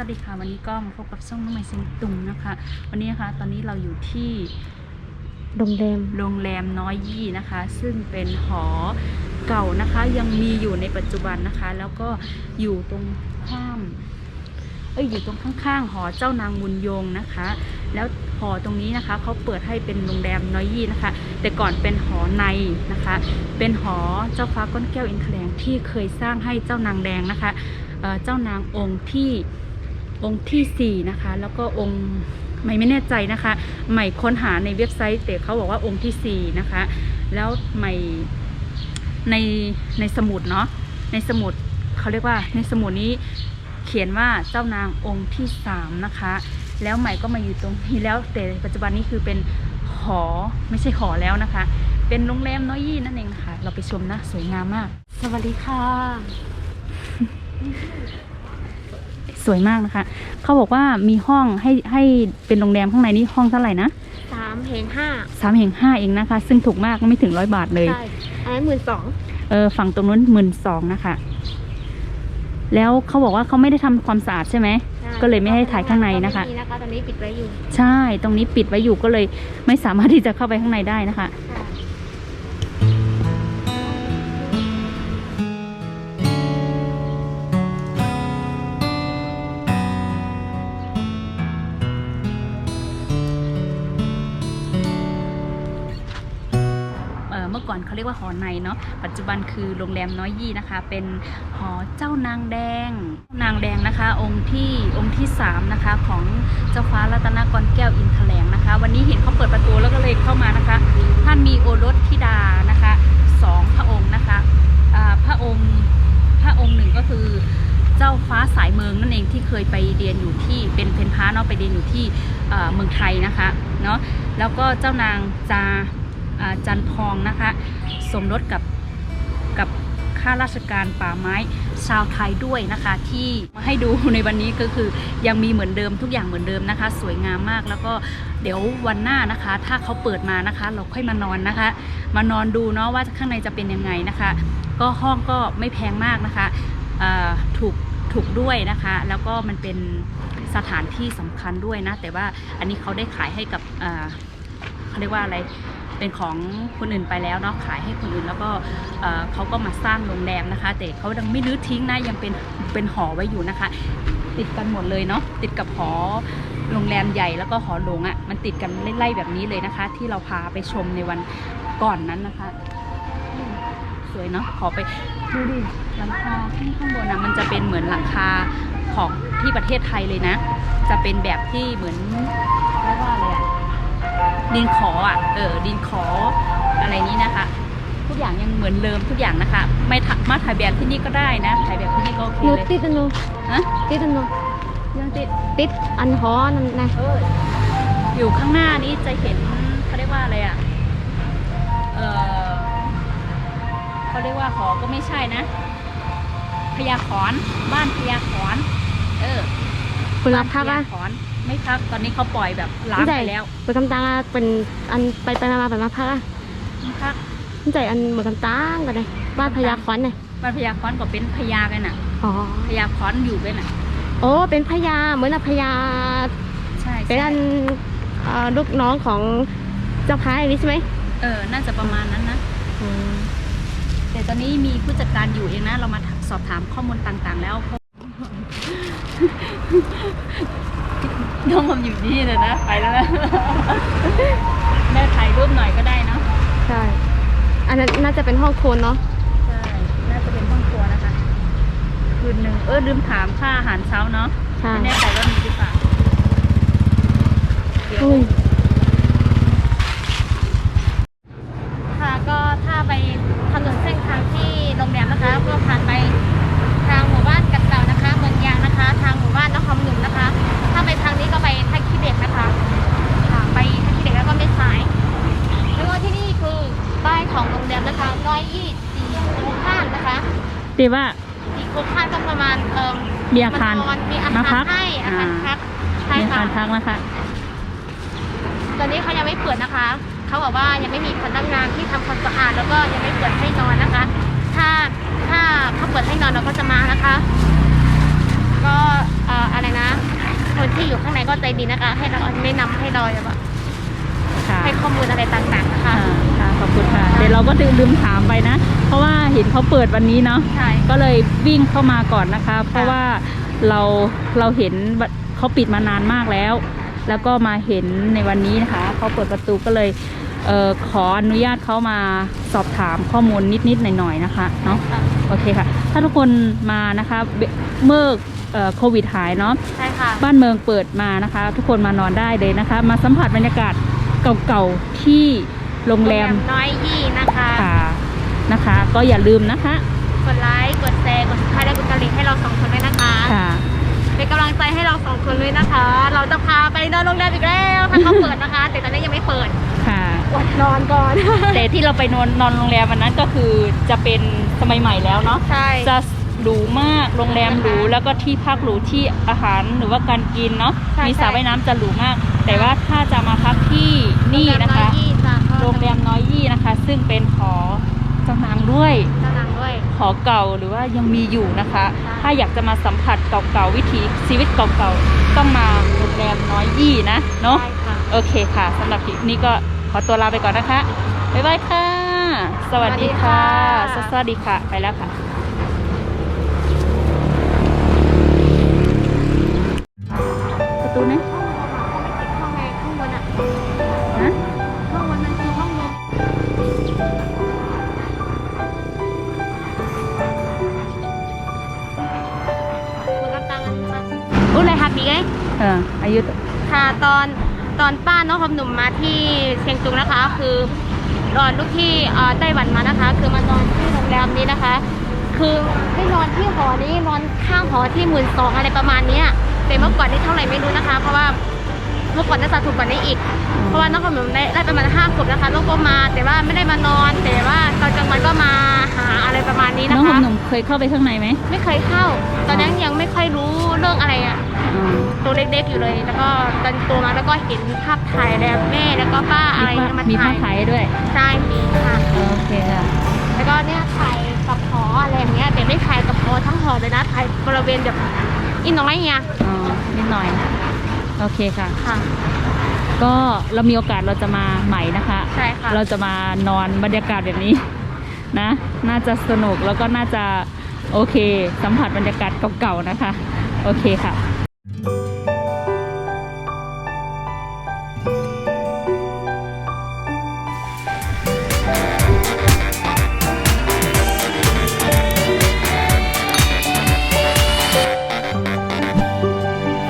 วัสดีค่ะวันนี้ก็มาพบกับช่องน้องใหม่เซงตุงนะคะ วันนี้นะคะตอนนี้เราอยู่ที่โรงแรมโรงแรมน้อยยี่นะคะ ซึ่งเป็นหอเก่านะคะ ยังมีอยู่ในปัจจุบันนะคะ แล้วก็อยู่ตรงข้ามเอ้ยอยู่ตรงข้างๆหอเจ้านางบุญยงนะคะ แล้วหอตรงนี้นะคะเขาเปิดให้เป็นโรงแรมน้อยยี่นะคะ แต่ก่อนเป็นหอในนะคะ เป็นหอเจ้าฟ้าก้อนแก้วอินทแถลงที่เคยสร้างให้เจ้านางแดงนะคะเเจ้านางองค์ที่ องค์ที่สี่นะคะ แล้วก็องค์ไม่ไม่แน่ใจนะคะ ใหม่ค้นหาในเว็บไซต์แต่เขาบอกว่าองค์ที่สี่นะคะ แล้วใหม่ในในสมุดเนาะในสมุดเขาเรียกว่าในสมุดนี้เขียนว่าเจ้านางองค์ที่สามนะคะ แล้วใหม่ก็มาอยู่ตรงนี้แล้วแต่ปัจจุบันนี้คือเป็นหอไม่ใช่หอแล้วนะคะ เป็นโรงแรมน้อยยี่นั่นเองค่ะ เราไปชมนะ สวยงามมาก สวัสดีค่ะ สวยมากนะคะ เขาบอกว่ามีห้องให้ให้เป็นโรงแรมข้างในนี้ห้องเท่าไหร่นะสามเพลงห้าสามแห่งห้าเองนะคะ ซึ่งถูกมากไม่ถึงร้อยบาทเลยใช่อันนั้นหมื่นสองเออฝั่งตรงนู้นหมื่นสองนะคะ แล้วเขาบอกว่าเขาไม่ได้ทำความสะอาดใช่ไหมก็เลยไม่ให้ถ่ายข้างในนะคะไม่มีนะคะตอนนี้ปิดไว้อยู่ ใช่ตรงนี้ปิดไว้อยู่ก็เลยไม่สามารถที่จะเข้าไปข้างในได้นะคะ ก่อนเขาเรียกว่าหอในเนาะปัจจุบันคือโรงแรมน้อยยี่นะคะ เป็นหอเจ้านางแดง นางแดงนะคะ องค์ที่องค์ที่สามนะคะของเจ้าฟ้ารัตนกรแก้วอินทแถลงนะคะ วันนี้เห็นเขาเปิดประตูแล้วก็เลยเข้ามานะคะ ท่านมีโอรสธิดานะคะสองพระองค์นะคะพระองค์พระองค์หนึ่งก็คือเจ้าฟ้าสายเมืองนั่นเองที่เคยไปเรียนอยู่ที่เป็นเพนพระเนาะไปเรียนอยู่ที่เมืองไทยนะคะเนาะแล้วก็เจ้านางจา จันทองนะคะ สมรสกับกับข้าราชการป่าไม้ชาวไทยด้วยนะคะ ที่มาให้ดูในวันนี้ก็คือยังมีเหมือนเดิมทุกอย่างเหมือนเดิมนะคะ สวยงามมากแล้วก็เดี๋ยววันหน้านะคะ ถ้าเขาเปิดมานะคะ เราค่อยมานอนนะคะ มานอนดูเนาะว่าข้างในจะเป็นยังไงนะคะ ก็ห้องก็ไม่แพงมากนะคะถูกถูกด้วยนะคะ แล้วก็มันเป็นสถานที่สำคัญด้วยนะ แต่ว่าอันนี้เขาได้ขายให้กับเขาเรียกว่าอะไร เป็นของคนอื่นไปแล้วเนาะขายให้คนอื่นแล้วก็เเขาก็มาสร้างโรงแรมนะคะ แต่เขายังไม่รื้อทิ้งนะยังเป็นเป็นหอไว้อยู่นะคะ ติดกันหมดเลยเนาะติดกับหอโรงแรมใหญ่แล้วก็หอหลวงอะ่ะมันติดกันไล่ๆแบบนี้เลยนะคะ ที่เราพาไปชมในวันก่อนนั้นนะคะ สวยเนาะขอไปดูดิหลังคาที่ข้างบนนะมันจะเป็นเหมือนหลังคาของที่ประเทศไทยเลยนะ จะเป็นแบบที่เหมือนเรียกว่าอะไรอะ ดินขออะเออดินขออะไรนี้นะคะ ทุกอย่างยังเหมือนเดิมทุกอย่างนะคะ ไม่ถมาถ่ายแบบที่นี่ก็ได้นะถ่ายแบบที่นี่ก็โอเคหนูเลยติดอันนูฮะติดอันนูยังติดติดอันหอนั่นนะเอออยู่ข้างหน้านี้จะเห็นเขาเรียกว่าอะไรอะเออเขาเรียกว่าหอก็ไม่ใช่นะพญาขอนบ้านพญาขอนเออ คุณรับพักบ้าอะนพญาขอนไม่พักตอนนี้เขาปล่อยแบบล้างไปแล้วเหมือนกำตังอะเป็นอันไปไปมามาไปมาพักอะไม่พักนี่ใจอันเหมือนกำตังกันเลยบ้านพญาคอนเลยบ้านพญาขอนก็เป็นพญากันน่ะอ๋อพญาขอนอยู่กันน่ะโอ้เป็นพญาเหมือนอะพญาใช่เป็นใช่อันเอ่อลูกน้องของเจ้าพายนี่ใช่ไหมเออ น่าจะประมาณนั้นนะอืมแต่ตอนนี้มีผู้จัดการอยู่เองนะ เรามาสอบถามข้อมูลต่างๆ แล้ว น้องผมอยู่นี่เลยนะ ไปแล้วนะแม่ถ่ายรูปหน่อยก็ได้เนาะใช่ อันนั้นน่าจะเป็นห้องโคนเนาะใช่ น่าจะเป็นห้องครัวนะคะ คืนหนึ่งเออลืมถามค่าอาหารเช้าเนาะใช่ไม่แน่ใจว่ามีหรือเปล่าเดี๋ยว อุ้ย ค่ะก็ถ้าไปถนนเส้นทางที่โรงแรมนะคะก็ผ่านไปทางหมู่บ้านกัดเต่านะคะ เมืองยางนะคะ ทางหมู่บ้านนครหนุ่มนะคะ ถ้าไปทางนี้ก็ไปท่าขี้เหล็กนะคะค่ะไปท่าขี้เหล็กแล้วก็ไม่สาย แล้วก็ที่นี่คือป้ายของโรงแรมนะคะร้อยยี่สี่โครงข้างนะคะ ตีว่าสี่โครงข้างก็ประมาณเอ่อมีอาคารมนอนมีอามาพัคารกให้อาคารอ่าพักใช่มีอาค่ะคารพักนะคะตอนนี้เขายังไม่เปิดนะคะ เขาบอกว่ายังไม่มีพนักงานที่ทำความสะอาดแล้วก็ยังไม่เปิดให้นอนนะคะ ถ้าถ้าเขาเปิดให้นอนเราก็จะมานะคะ ก็เอ่ออะไรนะที่อยู่ข้างในก็ใจดีนะคะ ให้เราแนะนำให้เราแบบว่าค่ะให้ข้อมูลอะไรต่างๆนะคะค่ะค่ะ ขอบคุณค่ะเดี๋ยวเราก็ลืมถามไปนะ เพราะว่าเห็นเขาเปิดวันนี้เนาะใช่ ก็เลยวิ่งเข้ามาก่อนนะคะ เพราะว่าเราเราเห็นเขาปิดมานานมากแล้ว แล้วก็มาเห็นในวันนี้นะคะเขาเปิดประตูก็เลยเออขออนุญาตเขามาสอบถามข้อมูลนิดๆหน่อยๆนะคะเนาะค่ะ โอเคค่ะ ถ้าทุกคนมานะคะเบเมื่อเอ่อโควิดหายเนาะ ใช่ค่ะ บ้านเมืองเปิดมานะคะ ทุกคนมานอนได้เลยนะคะ มาสัมผัสบรรยากาศเก่าๆที่ โรงแรมน้อยยี่นะคะค่ะนะคะ ก็อย่าลืมนะคะ กดไลค์กดแชร์กดซับสไครต์และกดกระดิ่งให้เราสองคนด้วยนะคะค่ะเป็นกำลังใจให้เราสองคนด้วยนะคะ เราจะพาไปนอนโรงแรมอีกแล้วถ้าเขาเปิดนะคะ แต่ตอนนี้ยังไม่เปิดค่ะอดนอนก่อนแต่ที่เราไปนอนนอนโรงแรมวันนั้นก็คือจะเป็นสมัยใหม่แล้วเนาะใช่จะหรูมาก โรงแรมหรูแล้วก็ที่พักหรูที่อาหารหรือว่าการกินเนาะใช่มีสระใช่ว่ายน้ำจะหรูมาก แต่ว่าถ้าจะมาพักที่นี่นะคะโรงแรมอยยี่จ้ะโรงแรมน้อยยี่นะคะ ซึ่งเป็นหอเจ้านางด้วย เจ้านางด้วย หอเก่าหรือว่ายังมีอยู่นะคะใช่ถ้าอยากจะมาสัมผัสเก่าๆวิถีชีวิตเก่าๆต้องมาโรงแรมน้อยยี่นะเนาะ ใช่ค่ะ โอเคค่ะสำหรับคลิปนี้ก็ขอตัวลาไปก่อนนะคะ บ๊ายบายค่ะ สวัสดีค่ะ สวัสดีค่ะสวัสดีค่ะไปแล้วค่ะประ อุ้ยอะไรครับพี่ไงเอออายุค่ะตอนตอนป้าน้องคำหนุ่มมาที่เชียงตุงนะคะ คือตอนลูกที่เอ่อไต้หวันมานะคะ คือมานอนที่โรงแรมนี้นะคะ คือได้นอนที่หอนี้นอนข้างหอที่หมื่นสองอะไรประมาณเนี้ยแต่เมื่อก่อนนี่เท่าไหร่ไม่รู้นะคะ เพราะว่าเมื่อก่อนน่าจะถูกกว่านี้อีก เพราะว่าน้องคำหนุ่มได้ได้ประมาณห้าขวบนะคะแล้วก็มา แต่ว่าไม่ได้มานอน แต่ว่าตอนกลางวันก็มาหาอะไรประมาณนี้น้นะองหคะนุ่มๆเคยเข้าไปข้างในไหมไม่เคยเข้า ตอนนั้นยังไม่ค่อยรู้เรื่องอะไรอะอ๋อ ตัวเล็กๆอยู่เลย แล้วก็ตอนโตมาแล้วก็เห็นภาพถ่ายแล้วแม่แล้วก็ป้าอะไรมีเงี้ยภาพมามีภาถ่าพยถ่ายให้ด้วย ใช่มีค่ะ โอเคค่ะ แล้วก็เนี่ยถ่ายกับหออะไรอย่างเงี้ยแต่ไม่ถ่ายกับหอทั้งหอเลยนะถ่ายบริเวณแบบอินน้อยเนี่ยอ๋อนิดหน่อย โอเคค่ะ ค่ะ ก็เรามีโอกาสเราจะมาใหม่นะคะ ใช่ค่ะ เราจะมานอนบรรยากาศแบบนี้นะ น่าจะสนุกแล้วก็น่าจะโอเค สัมผัสบรรยากาศเก่าๆนะคะ โอเคค่ะ